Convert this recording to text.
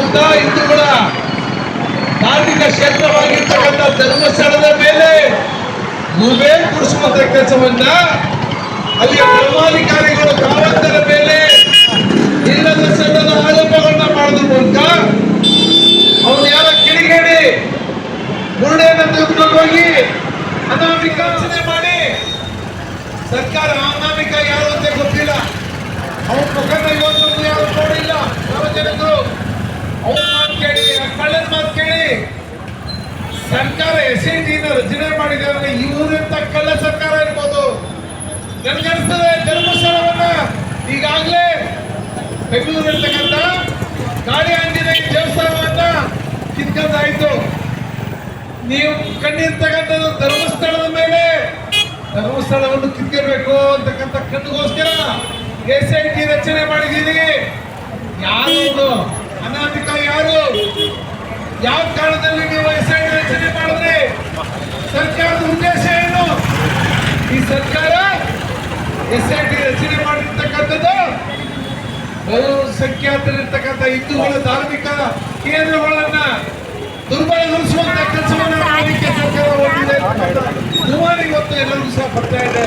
ಶುದ್ಧ ಹಿಂದೂಗಳ ಧಾರ್ಮಿಕ ಕ್ಷೇತ್ರವಾಗಿರ್ತಕ್ಕಂಥ ಧರ್ಮಸ್ಥಳದ ಮೇಲೆ ಮೊಬೈಲ್ ಕುಡಿಸುವಂತ ಕೆಲಸವನ್ನ ಅಲ್ಲಿಯ ಧರ್ಮಾಧಿಕಾರಿಗಳು ಕಾವಂತರ ಮೇಲೆ ಇಲ್ಲದ ಸಣ್ಣದ ಆರೋಪಗಳನ್ನ ಮಾಡೋದ್ರ ಮೂಲಕ ಅವನು ಯಾರ ಕಿಡಿಗೇಡಿ ಮುರುಡೆಯನ್ನು ತೆಗೆದುಕೊಂಡು ಹೋಗಿ ಅನಾಮಿಕ ರಚನೆ ಮಾಡಿ ಸರ್ಕಾರ ಅನಾಮಿಕ ಯಾರು ಅಂತ ಗೊತ್ತಿಲ್ಲ. ಅವನ ಮುಖದ ಸರ್ಕಾರ ಎಸ್ ಐ ಟಿನ ರಚನೆ ಮಾಡಿದೆ ಅಂದ್ರೆ ಇವರೆಂತ ಕಳ್ಳ ಸರ್ಕಾರ ಇರ್ಬೋದು. ನನಗನ್ಸ್ತದೆ ಧರ್ಮಸ್ಥಳವನ್ನ ಈಗಾಗಲೇ ಬೆಂಗಳೂರಿರ್ತಕ್ಕಂಥ ಗಾಡಿ ಆಂಜನೇಯ ದೇವಸ್ಥಾನವನ್ನ ಕಿತ್ಕೊಂಡಾಯ್ತು. ನೀವು ಕಂಡಿರ್ತಕ್ಕಂಥದ್ದು ಧರ್ಮಸ್ಥಳದ ಮೇಲೆ. ಧರ್ಮಸ್ಥಳವನ್ನು ಕಿತ್ಕೊಳ್ಬೇಕು ಅಂತಕ್ಕಂಥ ಕಣ್ಣುಗೋಸ್ಕರ ಎಸ್ ಐ ಟಿ ರಚನೆ ಮಾಡಿದ್ದೀನಿ ಯಾರು ಅದು? ಅನಾಮಿಕ ಯಾರು? ಯಾವ ಕಾರಣದಲ್ಲಿ ನೀವು ಎಸ್ ಐ ಟಿ ರಚನೆ ಮಾಡಿದ್ರಿ ಸರ್ಕಾರದ ಉದ್ದೇಶ ಏನು ಈ ಸರ್ಕಾರ ಎಸ್ ಐ ಟಿ ರಚನೆ ಮಾಡಿರ್ತಕ್ಕಂಥದ್ದು ಬಹುಸಂಖ್ಯಾತರಿರ್ತಕ್ಕಂಥ ಹಿಂದೂಗಳ ಧಾರ್ಮಿಕ ಕೇಂದ್ರಗಳನ್ನ ದುರ್ಬಲಗೊಳಿಸುವಂತ ಕೆಲಸವನ್ನು ಮಾಡಲಿಕ್ಕೆ ಸರ್ಕಾರ ಹೊಂದಿದೆ ದುಮಾರಿ ಇವತ್ತು ಎಲ್ಲರೂ ಸಹ ಬರ್ತಾ ಇದೆ